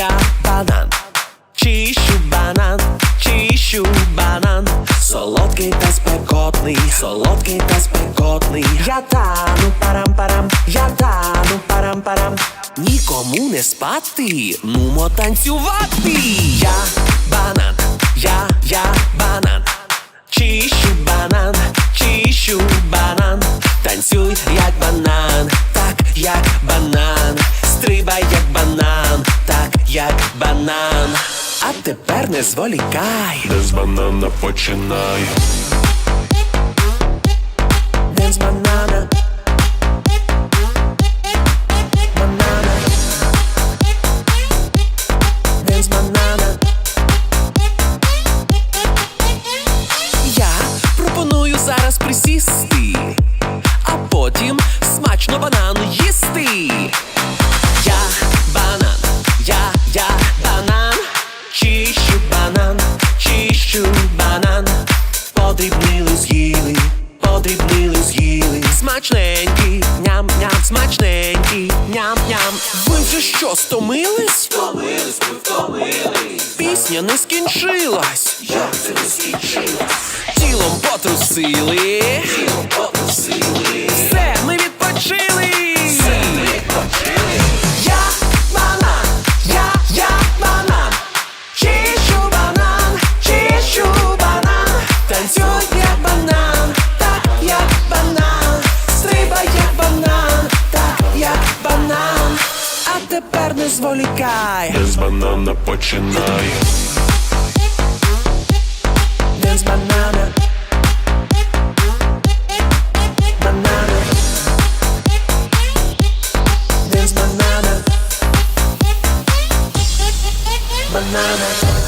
Я банан, чищу банан, чищу банан, солодкий та спекотний, солодкий та спекотний. Я тану парам-парам, я тану парам-парам. Нікому не спати, нумо танцювати. Я банан, я, я банан, чищу банан, чищу банан, танцюй як банан, так як. Банан. А тепер не зволікай. Де з банана починай. Денс банана. Банана. Денс банана. Я пропоную зараз присісти, а потім смачно банан їсти. Смачненький, ням-ням. Ви вже що, стомились? Втомились, ми втомились. Пісня не скінчилась. Як це не скінчилась? Тілом потрусили. Тілом потрусили. Тепер не зволікай. Денс банана починай. Денс банана. Банана. Денс банана. Банана.